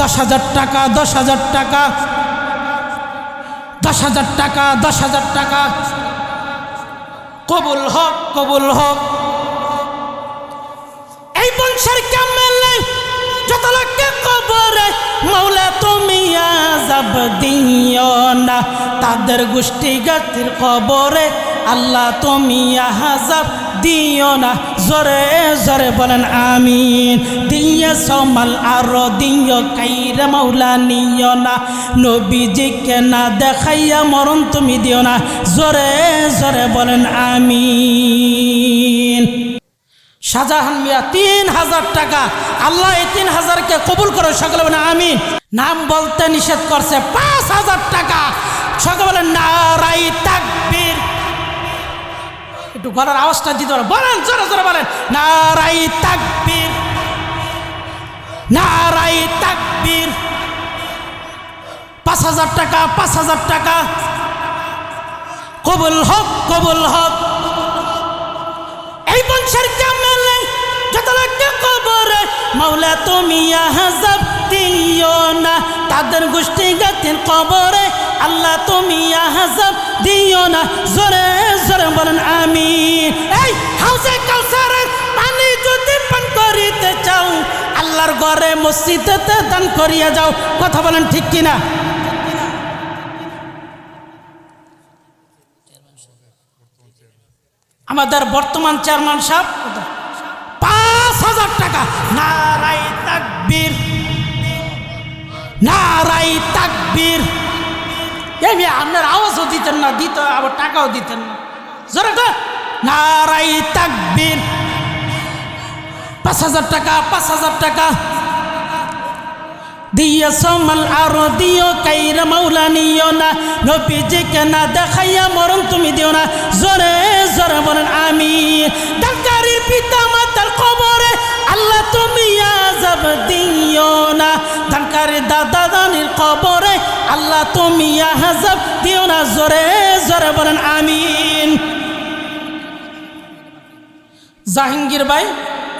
দশ হাজার টাকা, দশ হাজার টাকা। দশ হাজার টাকা, দশ হাজার টাকা। কবুল হক কবুল হক। এই বংশের কামেলে যত লোককে কবরে, মৌলা তুমি আজাব দিও না। তাদের গোষ্ঠী গাতির খবরে আল্লাহ তুমি আজাব দিও না, জোরে জোরে বলেন আমিন। দিয়ে সমাল আরও, দিও কাইরে মৌলা নিও না। নবীজিকে না দেখাইয়া মরণ তুমি দিও না, জোরে জোরে বলেন আমিন। শাহজাহান মিয়া, তিন হাজার টাকা। আল্লাহ এই তিন হাজারকে কবুল করে সকলে বলে আমি নাম বলতে নিষেধ করছে, পাঁচ হাজার টাকা। সকলে বলে নারাই তাকবীর। একটু গলার আওয়াজটা দিতে পারে বলেন, জোরে জোরে বলেন। নারাই তাকবীর। নারাই তাকবীর। পাঁচ হাজার টাকা, পাঁচ হাজার টাকা। কবুল হক কবুল হক। এই বংশের কামেলে যত লোককে কবরে, মাওলা তুমি আহাজাব দিও না। তাদের গোষ্ঠী গাতির কবরে, আল্লাহ তুমি আহাজাব দিও না। জোরে জোরে বলেন আমি এই, হাউসে কাউসারের পানি যদি পান করিতে চাও, আল্লাহর ঘরে মসজিদেতে দান করিয়া যাও। কথা বলেন ঠিক কিনা? আমাদের বর্তমান চেয়ারম্যান সাহেব, পাঁচ হাজার টাকা। নারাই তাকবীর নারাই তাকবীর। এই আপনার আওয়াজও দিতেন না, দিত, আবার টাকাও দিতেন না। জোরে নারাই তাকবীর। পাঁচ হাজার টাকা, পাঁচ হাজার টাকা। দিয়ে সমাল আরও দিও কাইরা মাওলা নিও না। নবীজিকে না দেখাইয়া মরণ তুমি দিও না। জোরে জোরে বলেন আমি। ডাক্তারির পিতা মাতার খবরে আল্লাহ তুমি আজাব দিও না। আল্লাহ তুমি আজাব দিও না জোরে জোরে বলেন আমিন। জাহাঙ্গীর ভাই,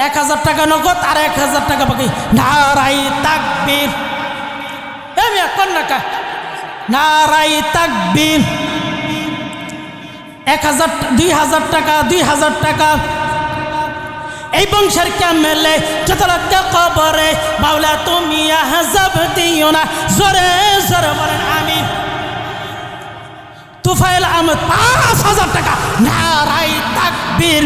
এক হাজার টাকা নগদ আর এক হাজার টাকা বাকি। নারাই তাকবীর। নাকা? নারাই তাকবীর। এক হাজার, দুই হাজার টাকা, দুই হাজার টাকা। এই বংশের ক্যামেলে যত কবরে বাউলা তুমি হাজাব দিও না। জোরে জোরে বলেন আমি তুফাইল আহমদ, পাঁচ হাজার টাকা। নারাই তাকবীর।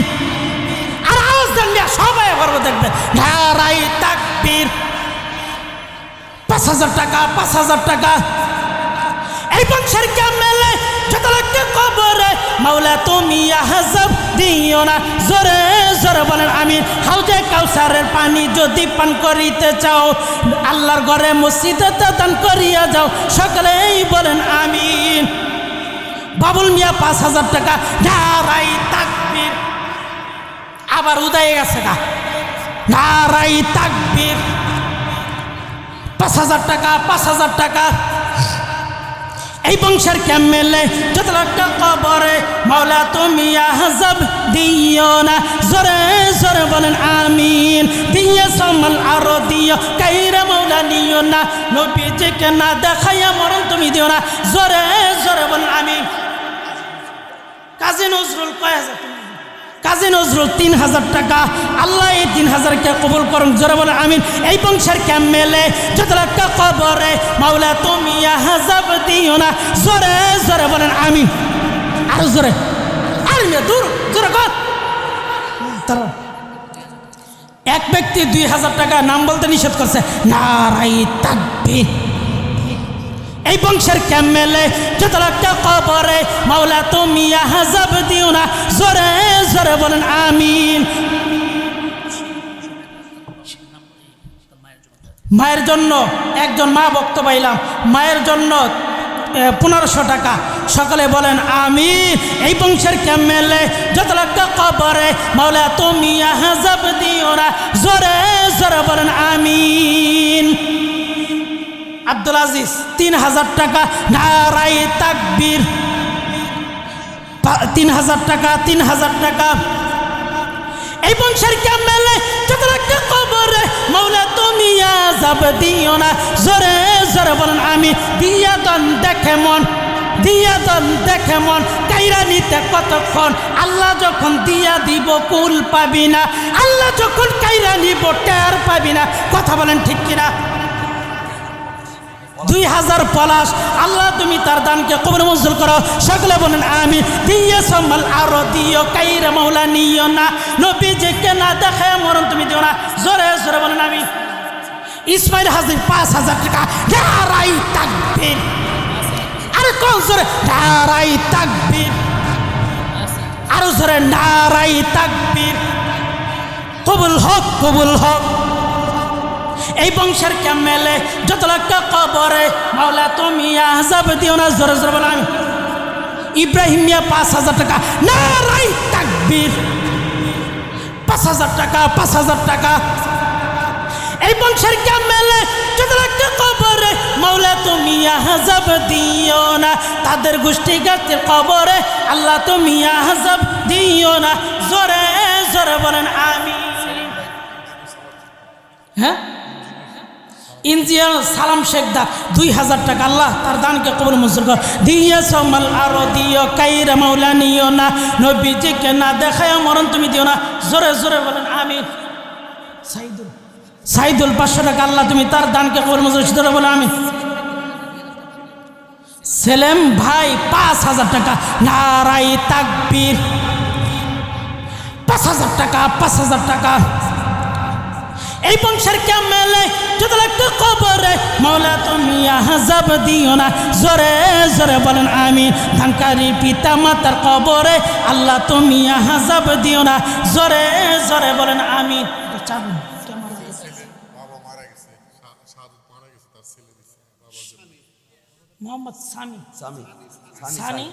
আর আওয়াজ দেন সবাই করব দেখবে। নারাই তাকবীর। পাঁচ হাজার টাকা, পাঁচ হাজার টাকা। এই বংশের লোককে কবরে, মাওলা তুমি আহজাব দিও না। জোরে জোরে বলেন আমি হাউজে কাউসারের পানি যদি পান করিতে চাও, আল্লাহর ঘরে মসজিদে দান করিয়া যাও। সকলেই বলেন আমিন। বাবুল মিয়া পাঁচ হাজার টাকা। নারাই তাকবীর। আবার উদয় গেছে গা। নারাই তাকবীর। পাঁচ হাজার টাকা, পাঁচ হাজার টাকা। এই বংশের ক্যামেলে যত লক্ষ কবরে মাওলা তুমি আহজব দিও না। জোরে জোরে বলেন আমিন। দিয়ে সমাল আরও দিও। কাইরে মাওলা নিও না। নবীজিকে না দেখাইয়া মরণ তুমি দিও না। জোরে জোরে বলেন আমিন। কাজী নজরুল কয় টাকা? কাজী নজরুল তিন হাজার টাকা। আল্লাহ এই তিন হাজারকে কবুল করুন, জোরে বলে আমিন। এই বংশের ক্যামেলে যত লক্ষ কবরে মাওলা তুমি হাজাব দিও না। জোরে জোরে বলেন আমিন। আরও জোরে। আর দূর, জোরে এক ব্যক্তি দুই হাজার টাকা নাম বলতে নিষেধ করছে নারাই তাকবীর। এই বংশের ক্যামেলে যত কবরে, মাওলা তুমি হাজাব দিও না। জোরে জোরে বলেন, আমিন। মায়ের জন্য একজন মা বক্ত পাইলাম। মায়ের জন্য পনেরোশো টাকা। সকলে বলেন আমি এই বংশের ক্যামেলে যত লক্ষ কবরে, মাওলা তুমি হাজাব দিও না। জোরে জোরে বলেন, আমিন। আব্দুল আজিজ, তিন হাজার টাকা নারাই তাকবীর। তিন হাজার টাকা, তিন হাজার টাকা। এই বংশের ক্যামেলে যত রাখতে কবরে মৌলা তুমি আজাব দিও না। জোরে জোরে বলেন, আমি দিয়া দন দেখে মন দিয়া দন দেখে মন, কাইরা নিতে কতক্ষণ? আল্লাহ যখন দিয়া দিব, কুল পাবি না। আল্লাহ যখন কাইরা নিব, টের পাবি না। কথা বলেন ঠিক কিনা? দুই হাজার পলাশ। আল্লাহ তুমি তার দানকে কবর মঞ্জুর করো। সকলে বলেন আমি দিয়ে সম্মাল আরও দিও কাইরে মৌলা নিও না। নবী যে কেনা দেখে মরণ তুমি দিও না। জোরে জোরে বলেন আমি ইসমাইল হাজির পাঁচ হাজার টাকা। নারাই তাকবীর। আরে কোন জোরে? নারাই তাকবীর। আরও জোরে, নারাই তাকবীর। কবুল হক কবুল হক। এই বংশের ক্যামেলে যত লক্ষ কবরে, মাওলা তুমি আজাব দিও না, জোরে জোরে বলে আমি। ইব্রাহিম মিয়া পাঁচ হাজার টাকা না রাই তাকবীর। পাঁচ হাজার টাকা, পাঁচ হাজার টাকা। এই বংশের ক্যামেলে যত লক্ষ কবরে, মাওলা তুমি আজাব দিও না। তাদের গোষ্ঠী গাছের কবরে, আল্লাহ তুমি আজাব দিও না। জোরে জোরে বলেন আমি হ্যাঁ? ইন্দিয়ান সালাম শেখদা দুই হাজার টাকা আল্লাহ তার দানকে কবর মঞ্জুর কর। দিয়ে সমাল আরও দিও, কাইরা মাওলা নিও না। নবীজিকে না দেখায় মরণ তুমি দিও না। জোরে জোরে বলেন আমি সাইদুল সাইদুল পাঁচশো টাকা আল্লাহ তুমি তার দানকে কবর মঞ্জুর জোরে বলে আমি সেলেম ভাই, পাঁচ হাজার টাকা। নারাই তাকবীর, পাঁচ হাজার টাকা, পাঁচ হাজার টাকা। এই বংশের লাগতো মৌলা তুমি আজাব দিও না। জোরে জোরে বলেন আমি ধানকারি পিতা মাতার কবরে আল্লাহ তুমি আজাব দিও না। জোরে জোরে বলেন আমি মোহাম্মদ সামি স্বামী সানি।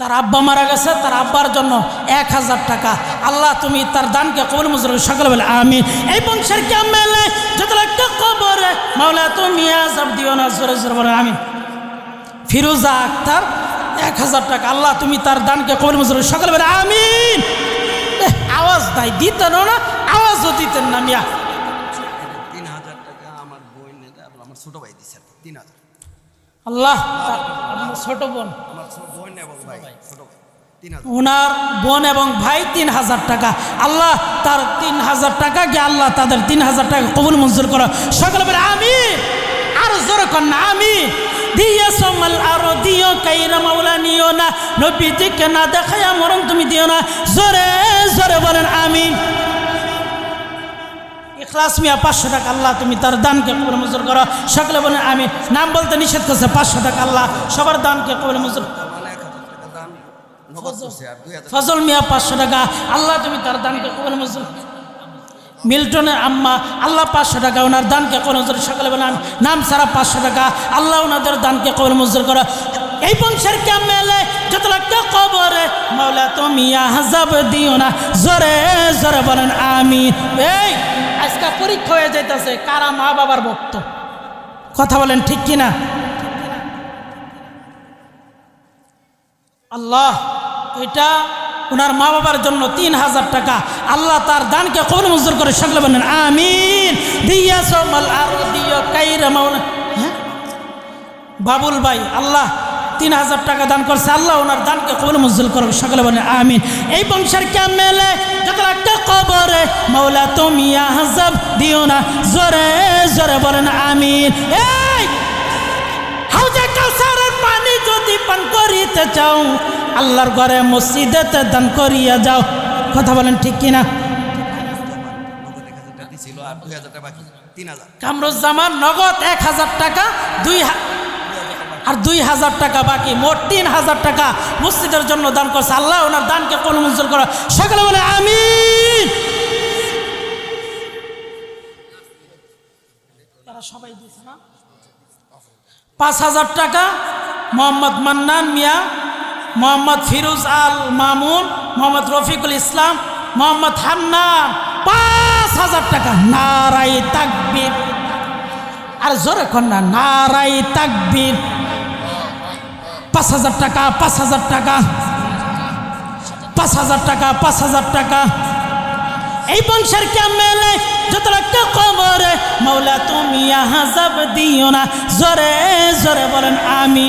তার আব্বা মারা গেছে তার আব্বার জন্য এক হাজার টাকা। আল্লাহ তুমি তার দানকে কবল মজুর সকালে বলে আমি এই বংশের ক্যামেলে যত একটা কবরে। মাওলা তুমি আজাব দিও না জোরে জোরে বলে আমি ফিরোজা আক্তার এক হাজার টাকা। আল্লাহ তুমি তার দানকে কবল মজুর সকালে বলে এহ, আওয়াজ নাই দিতেন না আওয়াজও দিতেন না মিয়া। তিন হাজার টাকা আমার বোন আমার ছোট ভাই কি, তিন হাজার। আল্লাহ ছোট বোন। ওনার বোন এবং ভাই তিন হাজার। টাকা। আল্লাহ তার তিন হাজার টাকা গে আল্লাহ তাদের তিন হাজার টাকা কবুল মঞ্জুর করো। সকলে বলে আমি আর জোরে না আমি দিয়ে সমাল আরও দিও কাইরা মাওলা নিও না। নবীজিকে না দেখায়া মরণ তুমি দিও না। জোরে জোরে বলেন আমি ইখলাস মিয়া পাঁচশো টাকা আল্লাহ তুমি তার দানকে কবর মঞ্জুর করো। সকলে বলেন আমি নাম বলতে নিষেধ করছে পাঁচশো টাকা আল্লাহ সবার দানকে মঞ্জুর দুই হাজার ফজল মিয়া পাঁচশো টাকা আল্লাহ তুমি তার দানকে কবর মঞ্জুর মিল্টনের আম্মা আল্লাহ পাঁচশো টাকা ওনার দানকে কবর মঞ্জুর সকালে বলেন নাম সারা পাঁচশো টাকা আল্লাহ ওনাদের দানকে কবর মঞ্জুর করো। এই বংশের ক্যামেলে যত লক্ষ কবরে মাওলা তুমি আহজাব দিও না। জোরে জোরে বলেন আমি এই আজকে পরীক্ষা হয়ে যাইতেছে, কারা মা বাবার ভক্ত? কথা বলেন ঠিক কিনা? আল্লাহ, এটা ওনার মা বাবার জন্য তিন হাজার টাকা। আল্লাহ তার দানকে কবল মঞ্জুর করে সকলে বলেন আমিন। দিয়া সমাল আর দিও কাইরা মাওলা হ্যাঁ? বাবুল ভাই, আল্লাহ তিন হাজার টাকা দান করছে আল্লাহ, ওনার দানকে কবল মঞ্জুর করবে সকলে বলেন, আমিন। এই বংশের ক্যামেলে যত একটা কবরে মৌলা তুমি আহজাব দিও না, জোরে জোরে বলেন, আমিন। এই, হাউজে কাউসারের পানি যদি পান করিতে চাও, আল্লাহর ঘরে মসজিদেতে দান করিয়া যাও। কথা বলেন ঠিক কিনা? কামরুজ্জামান নগদ এক হাজার টাকা, দুই আর দুই হাজার টাকা বাকি, মোট তিন হাজার টাকা মসজিদের জন্য দান করছে। আল্লাহ ওনার দানকে কোন মঞ্জুর করো। সকালে বলে আমি সবাই পাঁচ হাজার টাকা, মোহাম্মদ মান্নান মিয়া, মোহাম্মদ ফিরোজ আল মামুন, মোহাম্মদ রফিকুল ইসলাম, মোহাম্মদ হান্না, পাঁচ হাজার টাকা। নারাই তাকবীর। আর জোরে কন্যা নারাই তাকবীর। পাঁচ হাজার টাকা, পাঁচ হাজার টাকা। পাঁচ হাজার টাকা, পাঁচ হাজার টাকা। এই বংশের ক্যামেলে যত একটা কবরে মৌলা তুমি হাজাব দিও না। জোরে জোরে বলেন আমি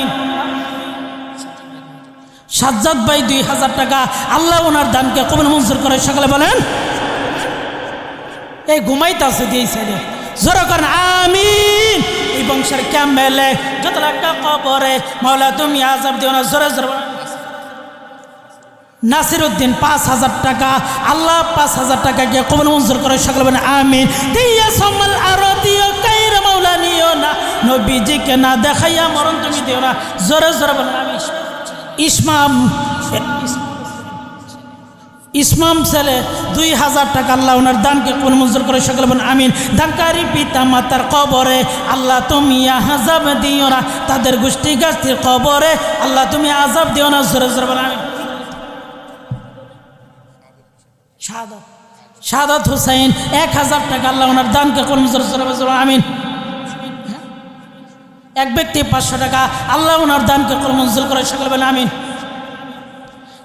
সাজ্জাদ ভাই দুই হাজার টাকা। আল্লাহ ওনার দানকে কবল মঞ্জুর করে সকালে বলেন, এই ঘুমাইতে আছে দিয়ে সাইডে। জোরে করেন এই বংশের ক্যামেলে যত একটা কবরে, মৌলা তুমি আজাব দিও না, জোরে জোরে নাসির উদ্দিন পাঁচ হাজার টাকা, আল্লাহ পাঁচ হাজার টাকা গিয়ে কবল মঞ্জুর করে সকলে বলেন আমিন। দিয়া সম্মাল আরও দিও, কাইর মাওলা নিও না। নবীজিকে না দেখাইয়া মরণ তুমি দিও না। জোরে জোরে বলেন আমি ইসমাম ইসমাম ছেলে, দুই হাজার টাকা আল্লাহ ওনার দানকে কোন মঞ্জুর করে সকলে বলেন, আমিন। দানকারী পিতা মাতার কবরে, আল্লাহ তুমি আজাব দিও না তাদের গোষ্ঠী গাছটির কবরে, আল্লাহ তুমি আজাব দিও না জোরে জোরে বলেন, আমিন। শাহাদত হুসাইন, এক হাজার টাকা আল্লাহ ওনার দানকে কোন মঞ্জুর করে আমিন। এক ব্যক্তি পাঁচশো টাকা আল্লাহ ওনার দানকে কোন মঞ্জুর করে সকলে বলেন, আমিন।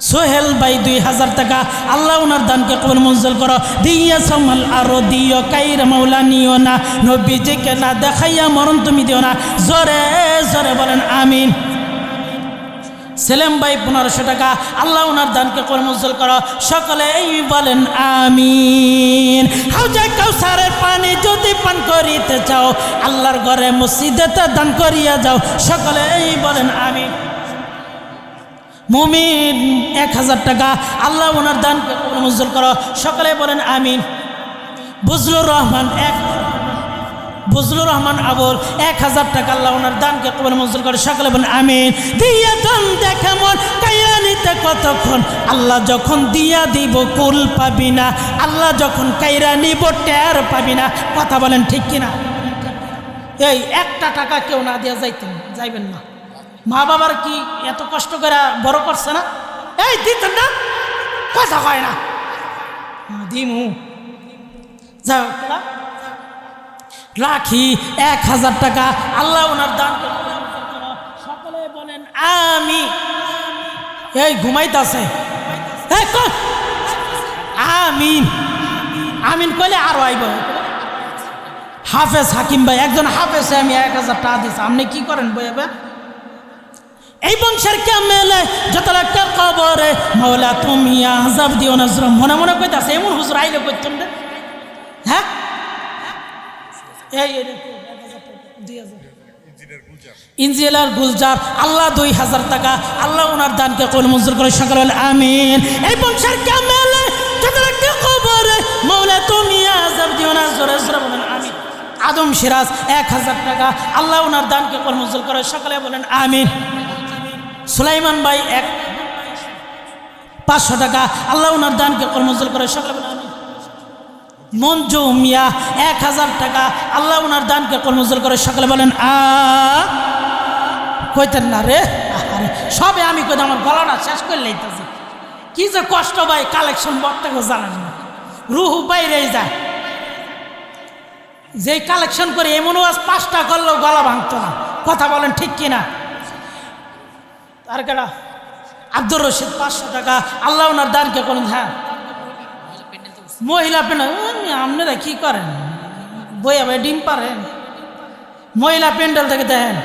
সোহেল ভাই দুই হাজার টাকা। আল্লাহ ওনার দানকে কবল মঞ্জুর করো। দিয়া সামাল আরও দিও, কাইর মাওলা নিও না। নবীজিকে না দেখাইয়া মরণ তুমি দিও না। জোরে জোরে বলেন, আমিন। সেলেম ভাই পনেরোশো টাকা। আল্লাহ ওনার দানকে মঞ্জুর করো। সকলে এই বলেন, আমিন। হাউজা কাউসারের পানি যদি পান করিতে চাও, আল্লাহর ঘরে মসজিদেতে দান করিয়া যাও। সকলে এই বলেন, আমিন। মুমিন, এক হাজার টাকা। আল্লাহ ওনার কবুল মঞ্জুর করো। সকলে বলেন আমিন। বুজলুর রহমান এক বুজলুর রহমান আবুল, এক হাজার টাকা আল্লাহ ওনার দানকে কবুল মঞ্জুর করে। সকলে বলেন আমিন। দিয়া দান দেখে মন কাইয়া নিতে কতক্ষণ? আল্লাহ যখন দিয়া দিব, কুল পাবি না। আল্লাহ যখন কাইরা নিব, টের পাবি না। কথা বলেন ঠিক কিনা? এই একটা টাকা কেউ না দিয়া যাইতেন যাইবেন না। মা বাবার কি এত কষ্ট করে বড় করছে না? এই দিতেন না কথা কয় না। হ্যাঁ, দিমু যাও রাখি এক হাজার টাকা। আল্লাহ ওনার দান সকলে বলেন আমি এই ঘুমাইতাছে। আমিন। আমিন কইলে আরও আইব। হাফেজ হাকিম ভাই একজন হাফেজ আমি এক হাজার টাকা দিচ্ছি আপনি কি করেন বইবে এই বংশের ক্যামেলে যত একটা কবরে। মৌলা তুমি আজাব দিও না জুরা। মনে মনে কইতাছে, এমন হুজুর আইলে করতেন রে। হ্যাঁ? এই দুই। গুলজার। আল্লাহ দুই হাজার টাকা। আল্লাহ ওনার দানকে কোন মঞ্জুর করে সকাল আমিন। এই বংশের ক্যামেলে কবরে। মৌলা তুমি আজাব দিও না জোরে জোরে বলেন, আমিন। আদম সিরাজ, এক হাজার টাকা। আল্লাহ ওনার দানকে কোন মঞ্জুর করে সকালে বলেন, আমিন। সুলাইমান ভাই এক পাঁচশো টাকা আল্লাহ ওনার দানকে কর্মজল করে, সকলে। মঞ্জু মিয়া এক হাজার টাকা আল্লাহ ওনার দানকে কর্মজল করে, সকলে বলেন আ কইতেন না রে সবে আমি কই আমার গলাটা শেষ করে লাইতেছে কি যে কষ্ট ভাই কালেকশন বক্তা জানেন না রুহু বাইরেই যায় যেই কালেকশন করে এমনও আজ পাঁচটা করলেও গলা ভাঙতো না কথা বলেন ঠিক কিনা আর কেডা আব্দুর রশিদ, পাঁচশো টাকা। আল্লাহ ওনার দানকে করুন হ্যাঁ। মহিলা প্যান্ডেল আপনারা কি করেন? বইয়া ভাই ডিম পারেন মহিলা প্যান্ডেল থেকে দেখেন,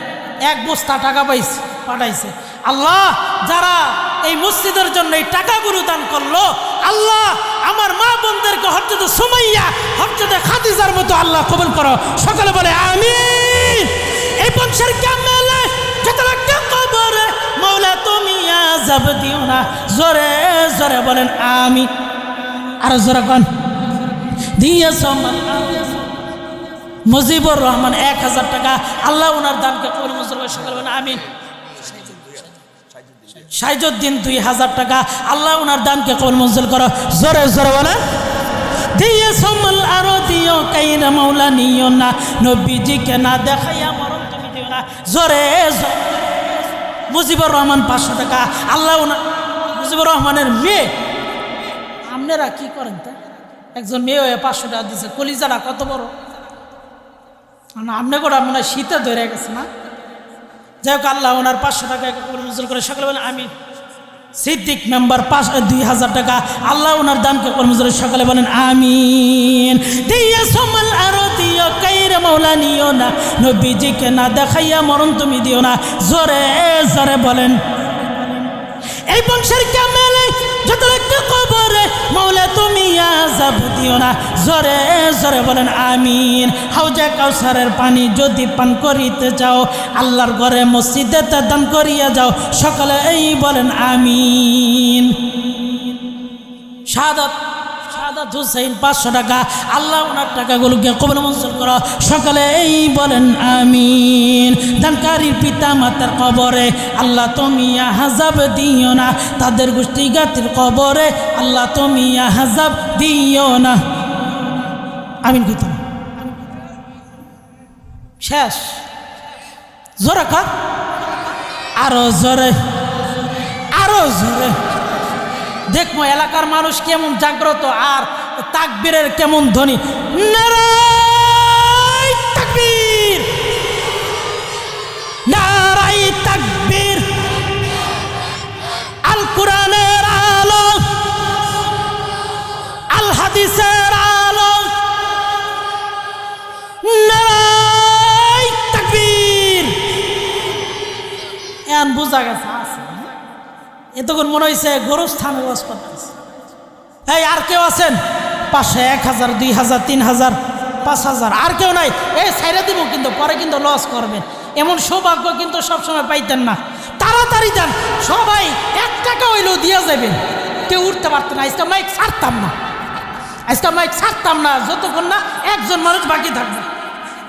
এক বস্তা টাকা পাইছে, পাঠাইছে। আল্লাহ, যারা এই মসজিদের জন্য এই টাকাগুলো দান করল, আল্লাহ আমার মা বোনদেরকে হরজতে সুমাইয়া হরজতে খাদিজার মতো আল্লাহ কবুল করো। সকালে বলে আমি এই বংশের কবরে মৌলা তুমি আজাব দিও না। জোরে জোরে বলেন, আমি। আর জোরে কন দিয়ে সম্মান মুজিবুর রহমান, এক হাজার টাকা। আল্লাহ ওনার দানকে কবুল করে সকলে আমিন। সাইজুদ্দিন দুই হাজার টাকা। আল্লাহ ওনার দানকে কবুল মঞ্জুর করো। জোরে জোরে বলেন দিয়ে সম্মাল আরও দিও কাইরা মাওলা নিও না। নবীজিকে না দেখাইয়া মরণ তুমি দিও না। জোরে জোরে মুজিবুর রহমান পাঁচশো টাকা। আল্লাহ মুজিবুর রহমানের মেয়ে। আপনারা কি করেন তা? একজন মেয়ে হয়ে পাঁচশো টাকা দিচ্ছে কলিজারা কত বড়? আপনি করে মনে শীতে ধরে গেছে না? যাই হোক, আল্লাহ ওনার পাঁচশো টাকা করে সকলে বলে, আমি সিদ্দিক মেম্বার পাঁচ দুই হাজার টাকা। আল্লাহ ওনার দামকে কর্মচারী সকালে বলেন, আমিন। দিয়া আরও দিও, কাইরে মৌলা নিও না। নবীজিকে না দেখাইয়া মরণ তুমি দিও না। জোরে জোরে বলেন। এই বংশের কামেলে যত কবরে মৌলা তুমি আজাব দিও না। জোরে জোরে বলেন, আমিন। হাউজা কাউসারের পানি যদি পান করিতে যাও আল্লাহর ঘরে মসজিদে তা দান করিয়া যাও। সকালে এই বলেন, আমিন। শাহাদাত। শাহাদাত হুসাইন পাঁচশো টাকা। আল্লাহ ওনার টাকাগুলোকে কবল মঞ্জুর করো। সকালে এই বলেন আমিন। দানকারীর পিতা মাতার কবরে আল্লাহ তুমি হাজাব দিও না। তাদের গোষ্ঠী গাতির কবরে আল্লাহ তুমি হাজাব দিও না। আমিন কইত শেষ। জোরে কর। আরও জোরে। আরও জোরে। দেখব এলাকার মানুষ কেমন জাগ্রত আর তাকবীরের কেমন ধ্বনি। নারায় তাকবীর! তাকবীর! আল কোরআনের এতক্ষণ মনে হয়েছে গরুস্থানে বাস করতেছে। এই, আর কেউ আছেন? পাঁচশো এক হাজার, দুই হাজার, তিন হাজার, পাঁচ হাজার, আর কেউ নাই। এই সাইরে দিব কিন্তু, পরে কিন্তু লস করবেন। এমন সৌভাগ্য কিন্তু সবসময় পাইতেন না। তাড়াতাড়ি যান। সবাই এক টাকা হইলেও দিয়ে যাবেন। কেউ উঠতে পারতো না। আজকে মাইক ছাড়তাম না। আজকে মাইক ছাড়তাম না। যতক্ষণ না একজন মানুষ বাকি থাকবে।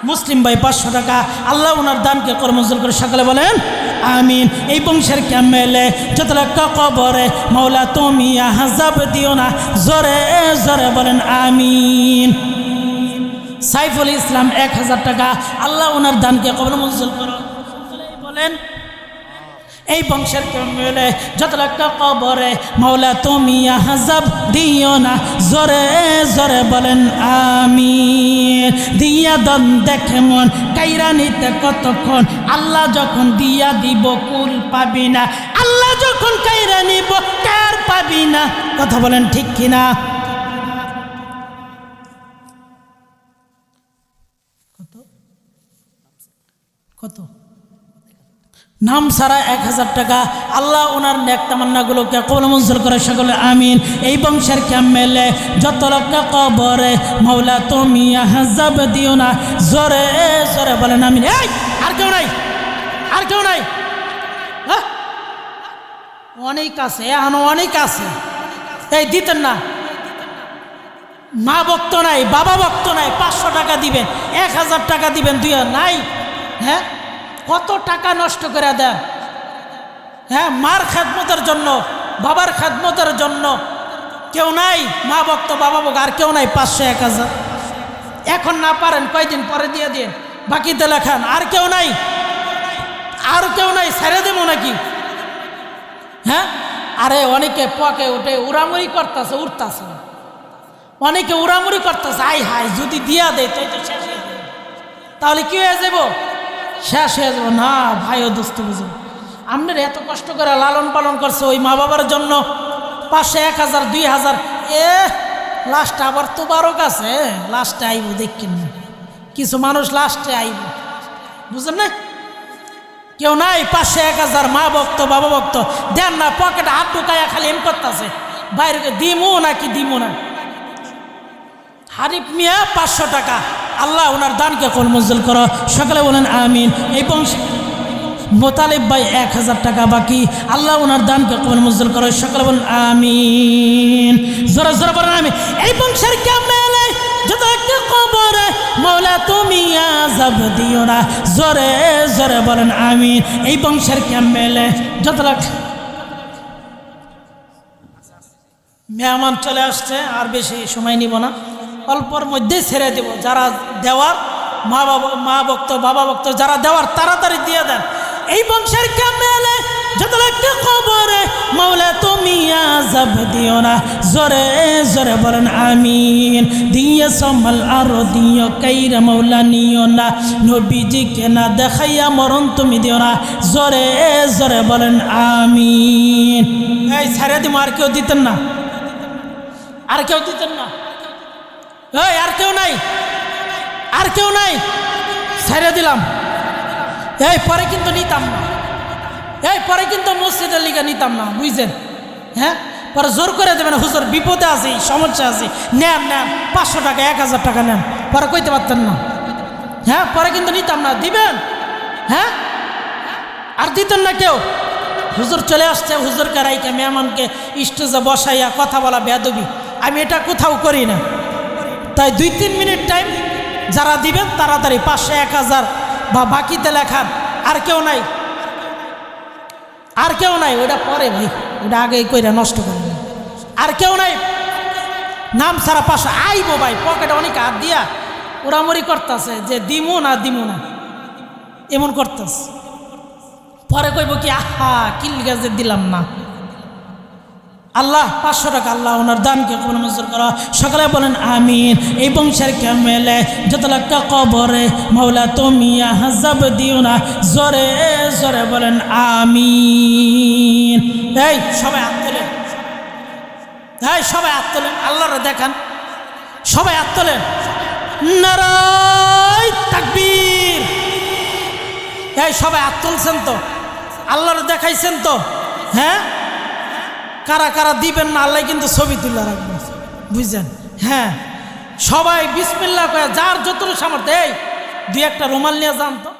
মুসলিম ভাই পাঁচশো টাকা, আল্লাহ ওনার দানকে কর্মজল করে সকালে বলেন, আমিন। এই বংশের ক্যামেলে যত কবরে মৌলা তুমি হাজাব দিও না, জোরে জোরে বলেন আমিন। সাইফুল ইসলাম এক হাজার টাকা, আল্লাহ ওনার দানকে কবর মঞ্জুর করো বলেন এই বংশের কেমলে যত লক্ষ কবরে, মৌলা তুমি হাজাব দিও না। জোরে জোরে বলেন আমি দিয়া দন দেখে মন, কাইরা নিতে কতক্ষণ? আল্লাহ যখন দিয়া দিব, কুল পাবি না। আল্লাহ যখন কাইরা নিব, কার পাবি না? কথা বলেন ঠিক কিনা? কত? কত? নাম সারা এক হাজার টাকা। আল্লাহ ওনার তামান্নাগুলোকে কবল মঞ্জুর করে সকলে আমিন। এই বংশের ক্যামেলে যত লোক কবরে মৌলা তুমি হাজাব দিও না। জোরে জোরে বলেন আমিন। এই, আর কেউ নাই, আর কেউ নাই? অনেক আছে, এখন অনেক আছে। এই দিতেন না। মা ভক্ত নাই, বাবা ভক্ত নাই, পাঁচশো টাকা দিবেন, এক হাজার টাকা দিবেন, দুই হাজার নাই। হ্যাঁ? কত টাকা নষ্ট করে দেন হ্যাঁ মার খেদমতের জন্য, বাবার খেদমতের জন্য কেউ নাই, মা ভক্ত বাবা ভক্ত আর কেউ নাই, পাঁচশো, এক হাজার। এখন না পারেন, কয়দিন পরে দিয়ে দিন। বাকিতে লেখান, আর কেউ নাই, আর কেউ নাই, ছেড়ে দেবো নাকি? হ্যাঁ? আরে, অনেকে পকে উঠে উড়ামুড়ি করতেছে উঠতেছে অনেকে উড়ামুড়ি করতেছে আই হাই যদি দিয়া দেয় তো শেষ তাহলে কি হয়ে যাব? শেষ হয়ে যাব। না ভাই ও দোস্ত বুঝো। আপনার এত কষ্ট করে লালন পালন করছে ওই মা বাবার জন্য। পাঁচশো এক হাজার, দুই হাজার। এ লাস্ট আবার তো বারো কাছে লাস্টে আইব, দেখেন। কিছু মানুষ লাস্টে আইব। বুঝলেন না? কেউ নাই পাঁচশো এক হাজার, মা ভক্ত, বাবা ভক্ত। দেন না পকেটে হাত ঢুকাইয়া খালি এম করতেছে। বাইরে দিমু নাকি দিমু না? হারিফ মিয়া পাঁচশো টাকা। আল্লাহ ওনার দানকে কল মঞ্জুর করো। সকালে বলেন আমিন। এই বংশ মোতালেব ভাই এক হাজার টাকা বাকি। আল্লাহ ওনার দানকে কবল মঞ্জুর করো। সকালে বলেন আমিন। জোরে জোরে বলেন আমিন। এই বংশের ক্যামেলে যত কবরে তুমি দিও না। জোরে জোরে এই যত মেহমান চলে আসছে, আর বেশি সময় নিব না। অল্পর মধ্যে ছেড়ে দেব। যারা দেওয়ার মা বাবা, মা ভক্ত, বাবা ভক্ত যারা দেওয়ার, তাড়াতাড়ি দিয়ে দেন। এই বংশের কামেলে যত লোককে কবরে, মাওলা তুমি আজাব দিও না। জোরে জোরে বলেন আমিন। দিয়ে সম্বল আরও দিও, কাইরা মাওলা নিও না। নবীজিকে না দেখাইয়া মরণ তুমি দিও না। জোরে জোরে বলেন আমিন। এই ছেড়ে দিব, আর কেউ দিতেন না। আর কেউ দিতেন না। আর কেউ নাই। আর কেউ নাই। ছেড়ে দিলাম। এই, পরে কিন্তু নিতাম না। এই, পরে কিন্তু মসজিদের লিগে নিতাম না, বুঝছেন? হ্যাঁ? পরে জোর করে দেবেন, হুজুর, বিপদে আছি সমস্যা আছে। নেন নেন, পাঁচশো টাকা, এক হাজার টাকা নেন। পরে কইতে পারতেন না। হ্যাঁ? পরে কিন্তু নিতাম না। দিবেন? হ্যাঁ? আর দিতেন না কেউ। হুজুর চলে আসছে, হুজুরকে রাইকে মেহমানকে স্টেজে বসাইয়া কথা বলা বেদবি আমি এটা কোথাও করি না। তাই দুই তিন মিনিট টাইম যারা দিবেন, তাড়াতাড়ি পাঁচশো এক হাজার বা বাকিতে লেখান আর কেউ নাই। আর কেউ নাই ওটা পরে ভাই ওটা আগে কইরা নষ্ট করে আর কেউ নাই। নাম সারা পাঁচশো, আইবো ভাই, পকেটে অনেক হাত দিয়া ওরামরি করতেছে যে দিমু না দিমু না। এমন করতেছে। পরে কইব কি, আহা, কিল গাছে দিলাম না। আল্লাহ, পাঁচশো টাকা আল্লাহ ওনার দানকে কবর মঞ্জুর করা। সকালে বলেন আমিন। এই বংশের ক্যামেলে যত লাখটা কবরে মৌলা তুমি হাজাব দিও না, জোরে জোরে বলেন আমিন। এই, সবাই হাত তোলেন। এই, সবাই হাত তোলেন। আল্লাহরে দেখান। সবাই হাত তোলেন। নারাই তাকবীর। এই, সবাই হাত তুলছেন তো? আল্লাহরে দেখাইছেন তো? হ্যাঁ? কারা কারা দিবেন না, আল্লাহ কিন্তু ছবি তুলে রাখবেন। বুঝছেন? হ্যাঁ। সবাই বিসমিল্লা করে যার যতটুকু সামর্থ্য, এই, দুই একটা রুমাল নিয়ে যান তো।